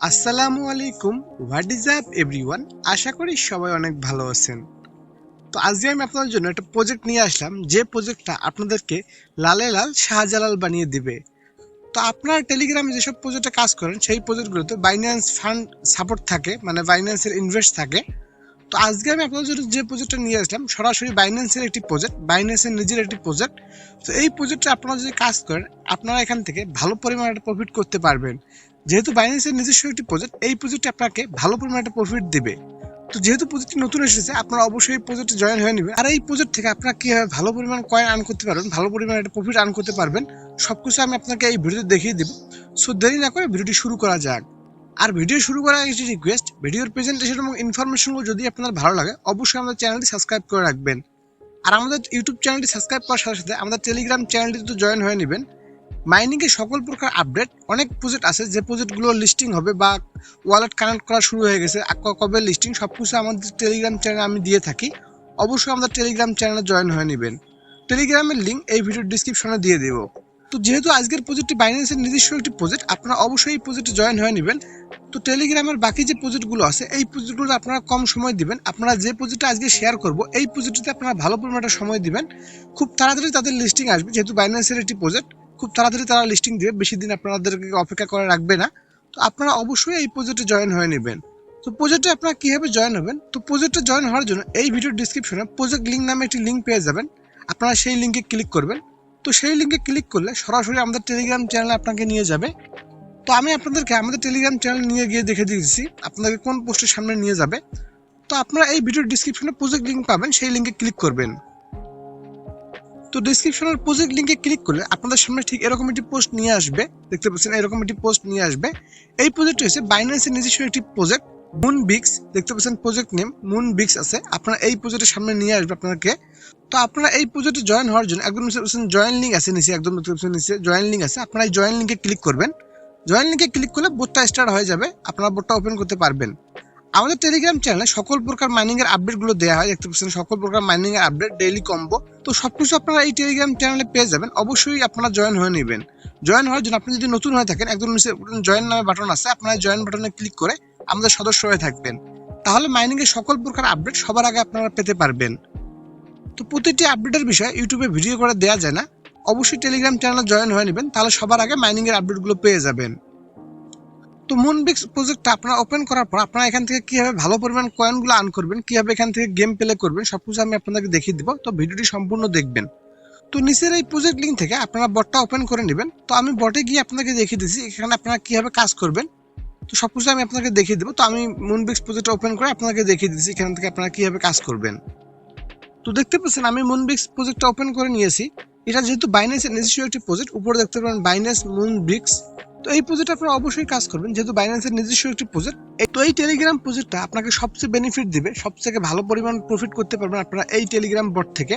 আসসালামু আলাইকুম, what is up everyone? আশা করি সবাই অনেক ভালো আছেন। তো আজকে আমি আপনাদের জন্য একটা প্রজেক্ট নিয়ে আসলাম। যে প্রজেক্টটা আপনাদেরকে লালে লাল শাহজালাল বানিয়ে দিবে। তো আপনারা টেলিগ্রামে যেসব প্রজেক্টে কাজ করেন, সেই প্রজেক্টগুলোতে বাইন্যান্স ফান্ড সাপোর্ট থাকে মানে বাইন্যান্সের ইনভেস্ট থাকে। তো আজকে আমি আপনাদের জন্য যে প্রজেক্টটা নিয়ে আসলাম, সরাসরি বাইন্যান্সের একটি প্রজেক্ট বাইন্যান্সের নিজের একটি প্রজেক্ট তো এই প্রজেক্টে আপনারা যদি কাজ করেন, আপনারা এখান থেকে ভালো পরিমাণে একটা প্রফিট করতে পারবেন। যেহেতু বাইন্যান্সের নিজস্ব একটি প্রজেক্ট এই প্রজেক্টে আপনাকে ভালো পরিমাণে একটা প্রফিট দেবে। তো যেহেতু প্রজেক্টটি নতুন এসেছে, আপনারা অবশ্যই এই প্রজেক্টে জয়েন হয়ে নেবেন। আর এই প্রজেক্ট থেকে আপনারা কীভাবে ভালো পরিমাণ কয়েন আর্ন করতে পারবেন, ভালো পরিমাণে একটা প্রফিট আর্ন করতে পারবেন সব কিছু আমি আপনাকে এই ভিডিওতে দেখিয়ে দেবো। সো দেরি না করে ভিডিওটি শুরু করা যাক। আর ভিডিও শুরু করার একটি রিকোয়েস্ট ভিডিওর প্রেজেন্টেশন এবং ইনফরমেশনগুলো যদি আপনার ভালো লাগে, অবশ্যই আমাদের চ্যানেলটি সাবস্ক্রাইব করে রাখবেন। আর আমাদের ইউটিউব চ্যানেলটি সাবস্ক্রাইব করার সাথে সাথে আমাদের টেলিগ্রাম চ্যানেলটি তো জয়েন হয়ে নেবেন। মাইনিং এর সকল প্রকার আপডেট অনেক প্রজেক্ট আছে যে প্রজেক্টগুলো লিস্টিং হবে বা ওয়ালেট কানেক্ট করা শুরু হয়ে গেছে কবে লিস্টিং সব কিছু আমাদের টেলিগ্রাম চ্যানেলে আমি দিয়ে থাকি। অবশ্যই আমাদের টেলিগ্রাম চ্যানেলে জয়েন হয়ে নেবেন। টেলিগ্রামের লিঙ্ক এই ভিডিওর ডিসক্রিপশনে দিয়ে দেবো। তো যেহেতু আজকের প্রজেক্টটি বাইন্যান্সের নিজস্ব একটি প্রজেক্ট আপনারা অবশ্যই এই প্রজেক্টে জয়েন হয়ে নেবেন। তো টেলিগ্রামের বাকি যে প্রজেক্টগুলো আছে, এই প্রজেক্টগুলো আপনারা কম সময় দিবেন। আপনারা যে প্রজেক্টটা আজকে শেয়ার করব, এই প্রজেক্টটিতে আপনারা ভালো পরিমাণে সময় দিবেন। খুব তাড়াতাড়ি তাদের লিস্টিং আসবে, যেহেতু বাইন্যান্সের একটি প্রজেক্ট খুব তাড়াতাড়ি তারা লিস্টিং দিবে, বেশি দিন আপনাদেরকে অপেক্ষা করে রাখবে না। তো আপনারা অবশ্যই এই প্রজেক্টে জয়েন হয়ে নেবেন। তো প্রজেক্টে আপনারা কীভাবে জয়েন হবেন? তো প্রজেক্টে জয়েন হওয়ার জন্য এই ভিডিওর ডিসক্রিপশনে প্রজেক্ট লিঙ্ক নামে একটি লিঙ্ক পেয়ে যাবেন। আপনারা সেই লিঙ্কে ক্লিক করবেন। তো সেই লিঙ্কে ক্লিক করলে সরাসরি আমাদের টেলিগ্রাম চ্যানেলে আপনাকে নিয়ে যাবে। তো আমি আপনাদেরকে আমাদের টেলিগ্রাম চ্যানেল নিয়ে গিয়ে দেখে দিয়েছি। আপনাদেরকে কোন পোস্টের সামনে নিয়ে যাবে। তো আপনারা এই ভিডিওর ডিসক্রিপশনে প্রজেক্ট লিঙ্ক পাবেন, সেই লিঙ্কে ক্লিক করবেন। তো ডিসক্রিপশনের প্রজেক্ট লিঙ্কে ক্লিক করলে আপনাদের সামনে ঠিক এরকম একটি পোস্ট নিয়ে আসবে। দেখতে পাচ্ছেন, এরকম একটি পোস্ট নিয়ে আসবে। এই প্রজেক্ট হচ্ছে বাইন্যান্সের নিজস্ব একটি প্রজেক্ট মুন বিক্স দেখতে পাচ্ছেন প্রজেক্ট নেম মুন বিক্স আছে। আপনারা এই প্রজেক্টের সামনে নিয়ে আসবে আপনাকে তো আপনারা এই প্রজেক্টে জয়েন হওয়ার জন্য একদম জয়েন লিঙ্ক আছে নিচে, একদম দেখতে পাচ্ছেন নিচে জয়েন লিঙ্ক আছে। আপনারা এই জয়েন লিঙ্কে ক্লিক করবেন। জয়েন লিঙ্কে ক্লিক করলে বোটটা স্টার্ট হয়ে যাবে, আপনারা বোটটা ওপেন করতে পারবেন। আমাদের টেলিগ্রাম চ্যানেলে সকল প্রকার মাইনিংয়ের আপডেটগুলো দেওয়া হয়, দেখতে পাচ্ছেন সকল প্রকার মাইনিংয়ের আপডেট ডেইলি কম্বো তো সব কিছু আপনারা এই টেলিগ্রাম চ্যানেলে পেয়ে যাবেন, অবশ্যই আপনারা জয়েন হয়ে নেবেন। জয়েন হওয়ার জন্য আপনি যদি নতুন হয়ে থাকেন, একদম নিচে জয়েন নামে বাটন আছে, আপনারা জয়েন বাটনে ক্লিক করে আমাদের সদস্য হয়ে থাকবেন। তাহলে মাইনিং এর সকল প্রকার আপডেট সবার আগে আপনারা পেতে পারবেন। তো প্রতিটি আপডেটের বিষয়ে ইউটিউবে ভিডিও করে দেওয়া যায় না অবশ্যই টেলিগ্রাম চ্যানেলে জয়েন হয়ে নেবেন, তাহলে সবার আগে মাইনিং এর আপডেটগুলো পেয়ে যাবেন। তো মুনবিক্স প্রজেক্টটা আপনারা ওপেন করার পর আপনারা এখান থেকে কীভাবে ভালো পরিমাণ কয়েনগুলো আর্ন করবেন, কীভাবে এখান থেকে গেম প্লে করবেন, সবকিছু আমি আপনাদেরকে দেখিয়ে দিব, তো ভিডিওটি সম্পূর্ণ দেখবেন। তো নিচের এই প্রজেক্ট লিঙ্ক থেকে আপনারা বটটা ওপেন করে নেবেন। তো আমি বটে গিয়ে আপনাকে দেখিয়ে দিচ্ছি, এখানে আপনারা কীভাবে কাজ করবেন। তো সবকিছু আমি আপনাকে দেখিয়ে দেবো, তো আমি মুনবিক্স প্রজেক্ট ওপেন করে আপনাকে দেখিয়ে দিচ্ছি, এখান থেকে আপনারা কীভাবে কাজ করবেন। তো দেখতে পাচ্ছেন, আমি মুনবিক্স প্রজেক্টটা ওপেন করে নিয়েছি। এটা যেহেতু বাইন্যান্সের নিজস্ব একটি প্রজেক্ট উপরে দেখতে পারেন বাইন্যান্স মুনবিক্স তো এই প্রজেক্ট আপনারা অবশ্যই কাজ করবেন, যেহেতু বাইন্যান্সের নিজস্ব একটি প্রজেক্ট তো এই টেলিগ্রাম প্রজেক্টটা আপনাকে সবচেয়ে বেনিফিট দিবে সবথেকে ভালো পরিমাণ প্রফিট করতে পারবেন আপনারা এই টেলিগ্রাম বট থেকে।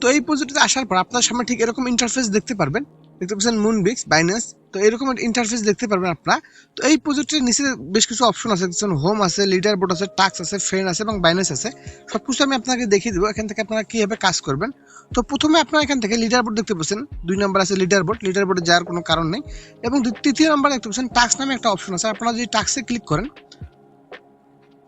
তো এই প্রজেক্টে আসার পর আপনার সামনে ঠিক এরকম ইন্টারফেস দেখতে পারবেন। দেখতে পাচ্ছেন মুনবিক্স বাইন্যান্স তো এরকম একটা ইন্টারফেস দেখতে পারবেন আপনারা। তো এই প্রজেক্টের নিচে বেশ কিছু অপশন আছে দেখছেন হোম আছে লিডার বোর্ড আছে টাক্স আছে ফ্রেন্ড আছে এবং বাইন্যান্স আছে। সব কিছু আমি আপনাকে দেখিয়ে দেবো, এখান থেকে আপনারা কীভাবে কাজ করবেন। তো প্রথমে আপনারা এখান থেকে লিডার বোর্ড দেখতে পাচ্ছেন, দুই নম্বর আছে লিডার বোর্ড লিডার বোর্ডে যাওয়ার কোনো কারণ নেই। এবং তৃতীয় নম্বর দেখতে পাচ্ছেন টাক্স নামে একটা অপশন আছে, আপনারা যদি টাক্সে ক্লিক করেন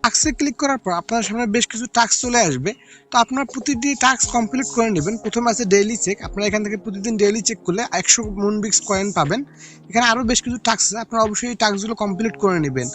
টাক্সে ক্লিক করার পর আপনার সামনে বেশ কিছু টাস্ক চলে আসবে। তো আপনার প্রতিটি টাস্ক কমপ্লিট করে নেবেন। প্রথমে আছে ডেইলি চেক আপনারা এখান থেকে প্রতিদিন ডেইলি চেক করলে একশো মুনবিক্স কয়েন পাবেন। এখানে আরও বেশ কিছু টাস্ক আছে। আপনারা অবশ্যই এই টাস্কগুলো কমপ্লিট করে নেবেন।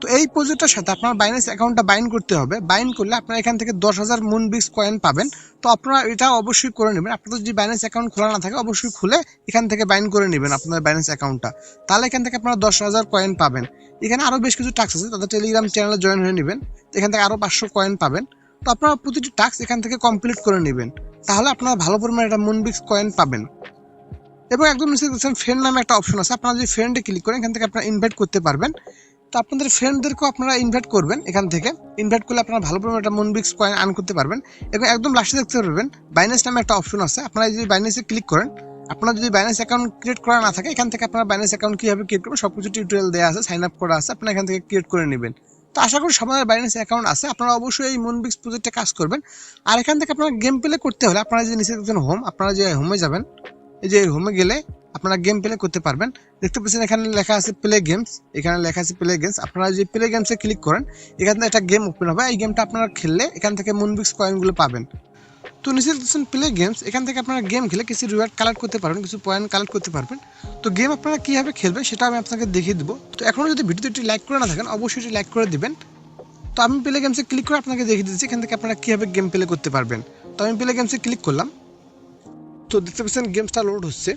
তো এই প্রজেক্টটার সাথে আপনার বাইন্যান্স অ্যাকাউন্টটা বাইন করতে হবে। বাইন করলে আপনারা এখান থেকে দশ হাজার মুনবিক্স কয়েন পাবেন। তো আপনারা এটা অবশ্যই করে নেবেন। আপনাদের যদি বাইন্যান্স অ্যাকাউন্ট খোলা না থাকে, অবশ্যই খুলে এখান থেকে বাইন করে নেবেন আপনার বাইন্যান্স অ্যাকাউন্টটা তাহলে এখান থেকে আপনারা দশ হাজার কয়েন পাবেন। এখানে আরও বেশ কিছু টাস্ক আছে, তাদের টেলিগ্রাম চ্যানেলে জয়েন হয়ে নেবেন। এখান থেকে আরও পাঁচশো কয়েন পাবেন। তো আপনারা প্রতিটি টাস্ক এখান থেকে কমপ্লিট করে নেবেন। তাহলে আপনারা ভালো পরিমাণে একটা মুনবিক্স কয়েন পাবেন। এবং একদম নিচে ফ্রেন্ড নামে একটা অপশন আছে। আপনারা যদি ফ্রেন্ডে ক্লিক করেন, এখান থেকে আপনারা ইনভাইট করতে পারবেন। তো আপনাদের ফ্রেন্ডদেরকেও আপনারা ইনভাইট করবেন এখান থেকে। ইনভাইট করলে আপনারা ভালো পরিমাণে একটা মুনবিক্স কয়েন আর্ন করতে পারবেন। এবং একদম লাস্টে দেখতে পারবেন বাইন্যান্স নামে একটা অপশন আছে। আপনারা যদি বাইন্যান্সে ক্লিক করেন, আপনার যদি বাইন্যান্স অ্যাকাউন্ট ক্রিয়েট করা না থাকে, এখান থেকে আপনার বাইন্যান্স অ্যাকাউন্ট কীভাবে ক্রিয়েট করবেন সব কিছু টিউটোরিয়াল দেওয়া আছে সাইন আপ করা আছে, আপনারা এখান থেকে ক্রিয়েট করে নেবেন। তো আশা করি সবার বাইন্যান্স অ্যাকাউন্ট আছে, আপনারা অবশ্যই এই মুনবিক্স প্রজেক্টে কাজ করবেন। আর এখান থেকে আপনারা গেম প্লে করতে হলে আপনারা যে নিচে দেখছেন হোম আপনারা যে হোমে যাবেন, এই যে হোমে গেলে আপনারা গেম প্লে করতে পারবেন। দেখতে পাচ্ছেন এখানে লেখা আছে প্লে গেমস এখানে লেখা আছে প্লে গেমস আপনারা যে প্লে গেমসে ক্লিক করেন, এখান থেকে একটা গেম ওপেন হবে। এই গেমটা আপনারা খেললে এখান থেকে মুনবিক্স কয়েনগুলো পাবেন। তো নিচে দেখছেন প্লে গেমস এখান থেকে আপনারা গেম খেলে কিছু রিওয়ার্ড কালেক্ট করতে পারবেন, কিছু পয়েন্ট কালেক্ট করতে পারবেন। তো গেম আপনারা কীভাবে খেলবেন সেটা আমি আপনাকে দেখিয়ে দেবো। তো এখনও যদি ভিডিওটি লাইক করে না থাকেন, অবশ্যই এটি লাইক করে দিবেন। তো আমি প্লে গেমসে ক্লিক করে আপনাকে দেখিয়ে দিচ্ছি, এখান থেকে আপনারা কীভাবে গেম প্লে করতে পারবেন। তো আমি প্লে গেমসে ক্লিক করলাম। তো দেখতে পাচ্ছেন গেমসটা লোড হচ্ছে।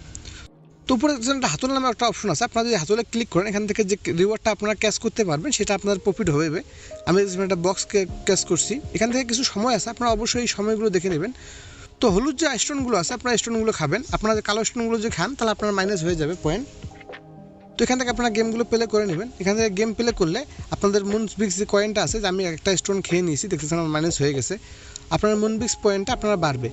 তো উপরে একটা হাতল নামে একটা অপশন আছে। আপনারা যদি হাতলে ক্লিক করেন, এখান থেকে যে রিওয়ার্ডটা আপনারা ক্যাশ করতে পারবেন, সেটা আপনার প্রফিট হবে আমি একটা বক্স ক্যাশ করছি। এখান থেকে কিছু সময় আছে, আপনারা অবশ্যই এই সময়গুলো দেখে নেবেন। তো হলুদ যে স্টোনগুলো আছে, আপনারা স্টোনগুলো খাবেন। আপনারা কালো স্টোনগুলো যে খান, তাহলে আপনার মাইনাস হয়ে যাবে পয়েন্ট তো এখান থেকে আপনারা গেমগুলো প্লে করে নেবেন। এখান থেকে গেম প্লে করলে আপনাদের মুনবিক্স যে কয়েনটা আছে, যে আমি একটা স্টোন খেয়ে নিয়েছি, দেখতেছেন আমার মাইনাস হয়ে গেছে। আপনার মুনবিক্স পয়েন্টটা আপনারা বাড়বে।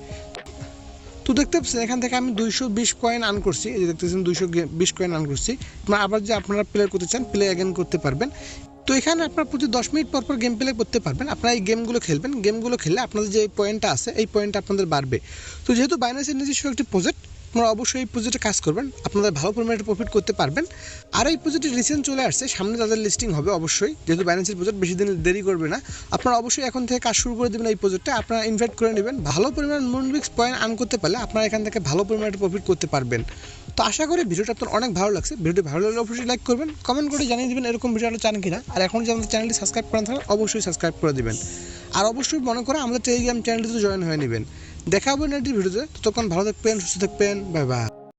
তো দেখতে পাচ্ছেন, এখান থেকে আমি দুইশো বিশ কয়েন আর্ন করছি। এই যে দেখতেছেন, দুইশো বিশ কয়েন আর্ন করছি। আবার যে আপনারা প্লে করতে চান প্লে অ্যাগেন করতে পারবেন। তো এখানে আপনার প্রতি দশ মিনিট পর পর গেম প্লে করতে পারবেন। আপনারা এই গেমগুলো খেলবেন। গেমগুলো খেললে আপনাদের যে পয়েন্টটা আছে, এই পয়েন্টটা আপনাদের বাড়বে। তো যেহেতু বাইনাসের নিজস্ব একটি প্রজেক্ট আপনারা অবশ্যই এই প্রজেক্টে কাজ করবেন আপনাদের ভালো পরিমাণে প্রফিট করতে পারবেন। আর এই প্রজেক্টে রিসেন্ট চলে আসছে, সামনে তাদের লিস্টিং হবে অবশ্যই, যেহেতু বাইন্যান্সের প্রজেক্ট বেশি দিন দেরি করবে না। আপনারা অবশ্যই এখন থেকে কাজ শুরু করে দেবেন এই প্রজেক্টে আপনারা ইনভাইট করে নেবেন। ভালো পরিমাণ মুনবিক্স পয়েন্ট আর্ন করতে পারলে আপনারা এখান থেকে ভালো পরিমাণে প্রফিট করতে পারবেন। তো আশা করি ভিডিওটা আপনার অনেক ভালো লাগছে। ভিডিওটি ভালো লাগলে অবশ্যই লাইক করবেন কমেন্ট করে জানিয়ে দেবেন এরকম ভিডিও চান কিনা। আর এখন যদি আমাদের চ্যানেলটি সাবস্ক্রাইব করেন থাকেন অবশ্যই সাবস্ক্রাইব করে দেবেন। আর অবশ্যই মনে করে আমাদের টেলিগ্রাম চ্যানেলটিতে জয়েন হয়ে নেবেন। দেখা হবে এটির ভিডিওতে। ততক্ষণ ভালো থাকবেন সুস্থ থাকবেন বাই বাই।